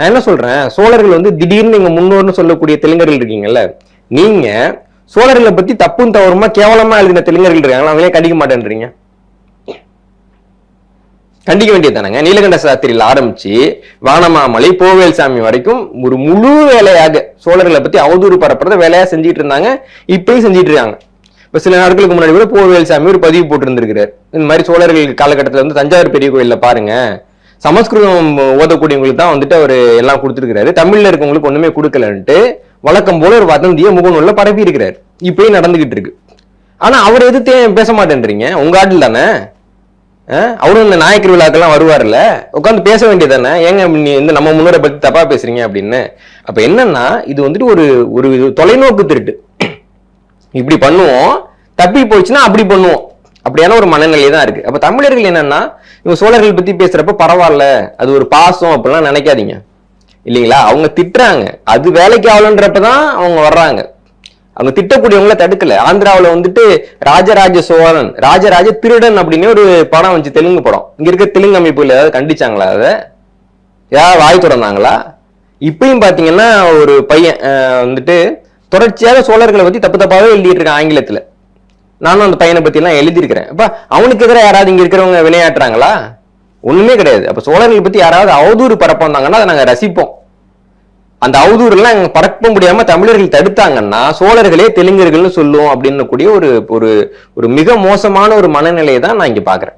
நான் என்ன சொல்றேன்? சோழர்கள் வந்து திடீர்னு நீங்க முன்னோர்னு சொல்லக்கூடிய தெலுங்கர்கள் இருக்கீங்கல்ல நீங்க சோழர்களை பத்தி தப்பும் தவறுமா கேவலமா எழுதின தெலுங்கர்கள் இருக்காங்களா? அவங்களே கண்டிக்க மாட்டேன்றீங்க. கண்டிக்க வேண்டியதானங்க நீலகண்ட சாஸ்திரியில் ஆரம்பிச்சு வானமாமலை போவேல் சாமி வரைக்கும் ஒரு முழு வேலையாக சோழர்களை பத்தி அவதூறு பரப்புறத வேலையா செஞ்சுட்டு இருந்தாங்க. இப்பயும் செஞ்சுட்டு இருக்காங்க. இப்போ சில நாட்களுக்கு முன்னாடி கூட போவேல் சாமி ஒரு பதிவு போட்டிருந்திருக்கிறார். இந்த மாதிரி சோழர்கள் காலகட்டத்தில் வந்து தஞ்சாவூர் பெரிய கோயிலில் பாருங்க. சமஸ்கிருதம் ஓதக்கூடியவங்களுக்கு தான் வந்துட்டு அவர் எல்லாம் கொடுத்துருக்கிறாரு. தமிழ்ல இருக்கவங்களுக்கு ஒண்ணுமே கொடுக்கலன்ட்டு வழக்கம் போல ஒரு வதந்தியை முகநூல்ல பரப்பி இருக்கிறார். இப்பயும் நடந்துகிட்டு இருக்கு. ஆனா அவர் எதிர்த்து பேச மாட்டேன்றீங்க? உங்க ஆட்டில் தானே? அவரும் இந்த நாயக்கர் விழாக்கெல்லாம் வருவார்ல உட்காந்து பேச வேண்டியது தானே ஏங்க நீ இந்த நம்ம முன்னோரை பத்தி தப்பா பேசுறீங்க அப்படின்னு. அப்ப என்னன்னா இது வந்துட்டு ஒரு ஒரு தொலைநோக்கு திருட்டு. இப்படி பண்ணுவோம் தப்பி போச்சுன்னா அப்படி பண்ணுவோம். அப்படியான ஒரு மனநிலை தான் இருக்கு. அப்ப தமிழர்கள் என்னன்னா இவங்க சோழர்கள் பத்தி பேசுறப்ப பரவாயில்ல அது ஒரு பாசம் அப்படிலாம் நினைக்காதீங்க. இல்லைங்களா? அவங்க திட்டுறாங்க. அது வேலைக்கு ஆகலன்றப்பதான் அவங்க வர்றாங்க. அவங்க திட்டக்கூடியவங்கள தடுக்கல. ஆந்திராவில் வந்துட்டு ராஜராஜ சோழன் ராஜராஜ திருடன் அப்படின்னு ஒரு படம் வந்துச்சு தெலுங்கு படம். இங்க இருக்க தெலுங்கு அமைப்புல ஏதாவது கண்டிச்சாங்களா அதை? யாராவது வாய் திறந்தாங்களா? இப்பயும் பாத்தீங்கன்னா ஒரு பையன் வந்துட்டு தொடர்ச்சியாக சோழர்களை பத்தி தப்பு தப்பாவே எழுதிட்டு இருக்கான் ஆங்கிலத்துல. நானும் அந்த பையனை பற்றிலாம் எழுதியிருக்கிறேன். அப்ப அவனுக்கு எதிராக யாராவது இங்க இருக்கிறவங்க விளையாட்டுறாங்களா ஒண்ணுமே கிடையாது. அப்ப சோழர்களை பத்தி யாராவது அவதூறு பரப்பாந்தாங்கன்னா அதை நாங்க ரசிப்போம். அந்த அவதூறு எல்லாம் எங்க பரப்ப முடியாம தமிழர்கள் தடுத்தாங்கன்னா சோழர்களே தெலுங்கர்கள்னு சொல்லுவோம் அப்படின்னு கூடிய ஒரு ஒரு ஒரு மிக மோசமான ஒரு மனநிலையை தான் நான் இங்க பாக்குறேன்